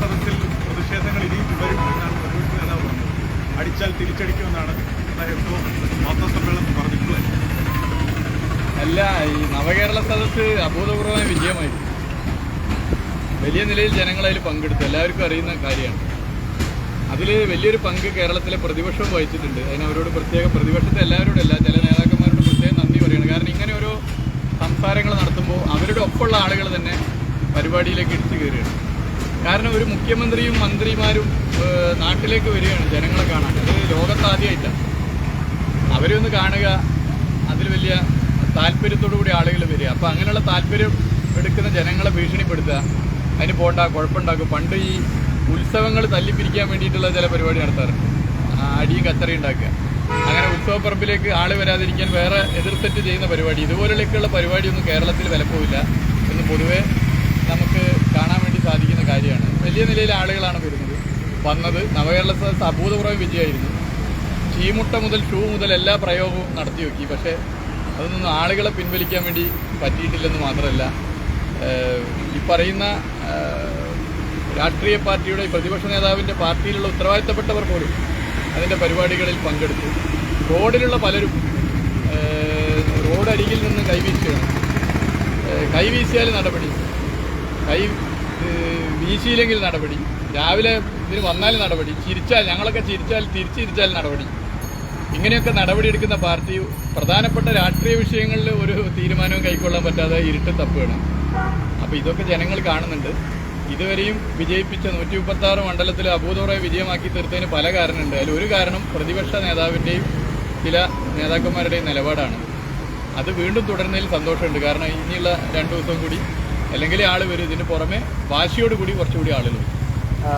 സദസ്സിൽ പ്രതിഷേധങ്ങൾ ഇനിയും തുടരും എന്നാണ് പ്രതിപക്ഷ നേതാവ് പറഞ്ഞത്. അടിച്ചാൽ തിരിച്ചടിക്കുമെന്നാണ് അദ്ദേഹം വാർത്താസമ്മേളനത്തിൽ പറഞ്ഞിട്ടുള്ളത്. അല്ല ഈ നവകേരള സദസ് അഭൂതപൂർവമായ വിജയമായി. വലിയ നിലയിൽ ജനങ്ങൾ അതിൽ പങ്കെടുത്തു. എല്ലാവർക്കും അറിയുന്ന കാര്യമാണ്. അതിൽ വലിയൊരു പങ്ക് കേരളത്തിലെ പ്രതിപക്ഷവും വഹിച്ചിട്ടുണ്ട്. അതിന് അവരോട് പ്രത്യേക പ്രതിപക്ഷത്തെ എല്ലാവരോടും അല്ല ചില നേതാക്കന്മാരോട് പ്രത്യേകം നന്ദി പറയണം. കാരണം ഇങ്ങനെ ഓരോ സംസാരങ്ങൾ നടത്തുമ്പോൾ അവരുടെ ഒപ്പമുള്ള ആളുകൾ തന്നെ പരിപാടിയിലേക്ക് ഇടിച്ചു കയറുകയാണ്. കാരണം ഒരു മുഖ്യമന്ത്രിയും മന്ത്രിമാരും നാട്ടിലേക്ക് വരികയാണ് ജനങ്ങളെ കാണാൻ. അത് ലോകത്താദ്യമായിട്ട്. അവരെ ഒന്ന് കാണുക. അതിൽ വലിയ താല്പര്യത്തോടു കൂടി ആളുകൾ വരിക. അപ്പോൾ അങ്ങനെയുള്ള താല്പര്യം എടുക്കുന്ന ജനങ്ങളെ ഭീഷണിപ്പെടുത്തുക. അതിന് പോണ്ട കുഴപ്പമുണ്ടാക്കും പണ്ട് ഈ ഉത്സവങ്ങൾ തല്ലിപ്പിരിക്കാൻ വേണ്ടിയിട്ടുള്ള ചില പരിപാടി നടത്താറുണ്ട്. അടിയും കച്ചറയും ഉണ്ടാക്കുക. അങ്ങനെ ഉത്സവപ്പറമ്പിലേക്ക് ആൾ വരാതിരിക്കാൻ വേറെ എതിർത്തിട്ട് ചെയ്യുന്ന പരിപാടി. ഇതുപോലെയൊക്കെയുള്ള പരിപാടിയൊന്നും കേരളത്തിൽ വിലപ്പോവില്ല. എന്ന് പൊതുവേ നമുക്ക് കാണാൻ വേണ്ടി സാധിക്കുന്ന കാര്യമാണ് വലിയ നിലയിൽ ആളുകളാണ് വരുന്നത്. വന്നത് നവകേരള സദസ് അഭൂതപൂർവ വിജയമായിരുന്നു ചീമുട്ട മുതൽ ഷൂ മുതൽ എല്ലാ പ്രയോഗവും നടത്തി നോക്കി പക്ഷേ അതൊന്നും ആളുകളെ പിൻവലിക്കാൻ വേണ്ടി പറ്റിയിട്ടില്ലെന്ന് മാത്രമല്ല ഈ പറയുന്ന രാഷ്ട്രീയ പാർട്ടിയുടെ പ്രതിപക്ഷ നേതാവിന്റെ പാർട്ടിയിലുള്ള ഉത്തരവാദിത്തപ്പെട്ടവർ പോലും അതിന്റെ പരിപാടികളിൽ പങ്കെടുത്തു. റോഡിലുള്ള പലരും റോഡരികിൽ നിന്ന് കൈവീശുകയാണ്. കൈവീശിയാൽ നടപടി. കൈ വീശിയില്ലെങ്കിൽ നടപടി. രാവിലെ ഇതിന് വന്നാൽ നടപടി. ചിരിച്ചാൽ ഞങ്ങളൊക്കെ ചിരിച്ചാൽ തിരിച്ചിരിച്ചാൽ നടപടി. ഇങ്ങനെയൊക്കെ നടപടിയെടുക്കുന്ന പാർട്ടി പ്രധാനപ്പെട്ട രാഷ്ട്രീയ വിഷയങ്ങളിൽ ഒരു തീരുമാനവും കൈക്കൊള്ളാൻ പറ്റാതെ ഇരുട്ട് തപ്പുകയാണ്. അപ്പോൾ ഇതൊക്കെ ജനങ്ങൾ കാണുന്നുണ്ട്. ഇതുവരെയും വിജയിപ്പിച്ച നൂറ്റി മുപ്പത്തി ആറ് മണ്ഡലത്തിൽ അഭൂതപൂർവ വിജയമാക്കി തീർത്തതിന് പല കാരണമുണ്ട് അതിൽ ഒരു കാരണം പ്രതിപക്ഷ നേതാവിന്റെയും ചില നേതാക്കന്മാരുടെയും നിലപാടാണ്. അത് വീണ്ടും തുടരുന്നതിൽ സന്തോഷമുണ്ട്. കാരണം ഇനിയുള്ള രണ്ടു ദിവസം കൂടി അല്ലെങ്കിൽ ആൾ വരും. ഇതിന് പുറമെ വാശിയോട് കൂടി കുറച്ചുകൂടി ആളുകൾ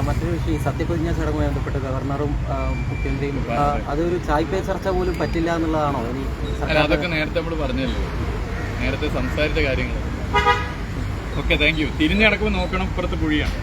മറ്റൊരു വിഷയം സത്യപ്രതിജ്ഞ ചടങ്ങുമായി ബന്ധപ്പെട്ട് ഗവർണറും മുഖ്യമന്ത്രിയും അതൊരു ചായ്പേ ചർച്ച പോലും പറ്റില്ല എന്നുള്ളതാണോ ഇനി അതൊക്കെ നേരത്തെ നമ്മൾ പറഞ്ഞല്ലോ? നേരത്തെ സംസാരിച്ച കാര്യങ്ങൾ ഓക്കെ താങ്ക് യു തിരിഞ്ഞ് നടക്കുമ്പോൾ നോക്കണം ഇപ്പുറത്ത് കുഴിയാണ്